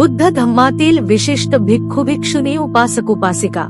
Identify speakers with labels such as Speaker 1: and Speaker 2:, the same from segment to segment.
Speaker 1: बुद्ध धम्मातील विशिष्ट भिक्खू भिक्षुनी उपासक उपासिका.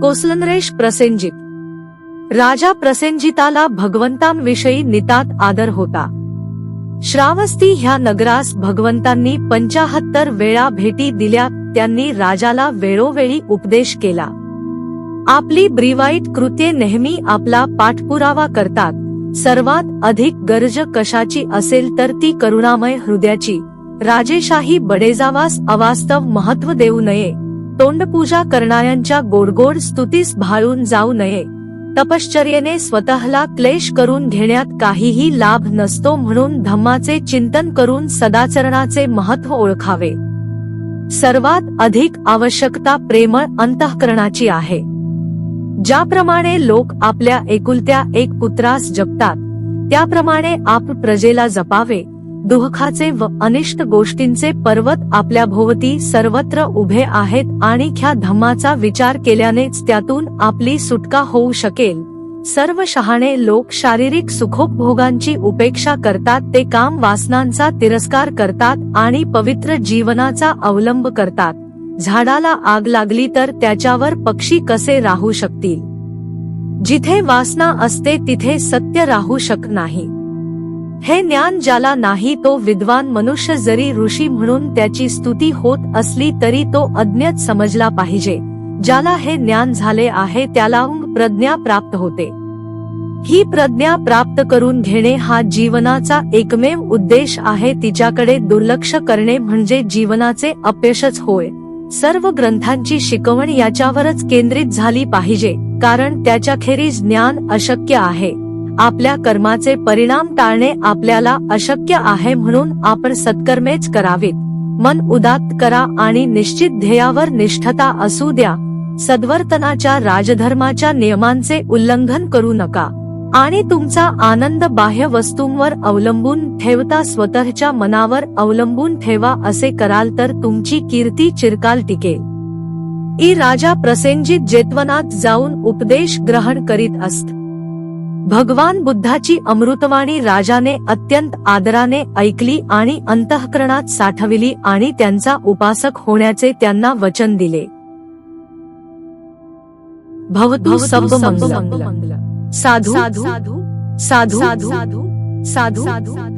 Speaker 1: कोसलनरेश प्रसेनजित. राजा प्रसेनजिताला भगवंतांविषयी नितात आदर होता. श्रावस्ती ह्या नगरास भगवंतांनी पंचाहत्तर वेळा भेटी दिल्या त्यांनी राजाला वेळोवेळी उपदेश केला. आपली ब्रीवाईट कृत्ये नेहमी आपला पाठपुरावा करतात. सर्वात अधिक गरज कशाची असेल तर ती करुणामय हृदयाची. राजेशाही बडेजावास अवास्तव महत्त्व देऊ नये. तोंडपूजा करणाऱ्यांच्या गोडगोड स्तुतीस भाळून जाऊ नये. तपश्चर्येने स्वतःला क्लेश करून घेण्यात काहीही लाभ नसतो म्हणून धम्माचे चिंतन करून सदाचरणाचे महत्त्व ओळखावे. सर्वात अधिक आवश्यकता प्रेमळ अंतःकरणाची आहे. ज्याप्रमाणे लोक आपल्या एकुलत्या एक पुत्रास जपतात त्याप्रमाणे आप प्रजेला जपावे. दुःखाचे व अनिष्ट गोष्टींचे पर्वत आपल्या भोवती सर्वत्र उभे आहेत आणि ख्या धम्माचा विचार केल्यानेच त्यातून आपली सुटका होऊ शकेल. सर्व शहाणे लोक शारीरिक सुखोपभोगांची उपेक्षा करतात ते काम वासनांचा तिरस्कार करतात आणि पवित्र जीवनाचा अवलंब करतात. झाडाला आग लागली तर त्याच्यावर पक्षी कसे राहू शकतील? जिथे वासना असते तिथे सत्य राहू शक नाही. हे ज्ञान ज्याला नाही तो विद्वान मनुष्य जरी ऋषी म्हणून त्याची स्तुती होत असली तरी तो अज्ञात समजला पाहिजे. ज्याला हे ज्ञान झाले आहे त्याला उंग प्रज्ञा प्राप्त होते. ही प्रज्ञा प्राप्त करून घेणे हा जीवनाचा एकमेव उद्देश आहे तिच्याकडे दुर्लक्ष करणे म्हणजे जीवनाचे अपयशच होय. सर्व ग्रंथांची शिकवण याच्यावरच केंद्रित झाली पाहिजे कारण त्याच्याखेरीज ज्ञान अशक्य आहे. आपल्या कर्माचे परिणाम टाळणे आपल्याला अशक्य आहे म्हणून आपण सत्कर्मेच करावीत. मन उदात्त करा आणि निश्चित ध्येयावर निष्ठता असू द्या. सद्वर्तनाच्या राजधर्माच्या नियमांचे उल्लंघन करू नका. आणि तुमचा आनंद बाह्य वस्तूंवर अवलंबून ठेवता स्वतःच्या मनावर अवलंबून ठेवा असे कराल तर तुमची कीर्ती चिरकाल टिकेल. ई राजा प्रसेंजित जेतवनात जाऊन उपदेश ग्रहण करीत असत. भगवान बुद्धाची अमृतवाणी राजाने अत्यंत आदराने ऐकली आणि अंतःकरणात साठविली आणि त्यांचा उपासक होण्याचे त्यांना वचन दिले. भवतु मंगल साधू साधू साधू साधू साधू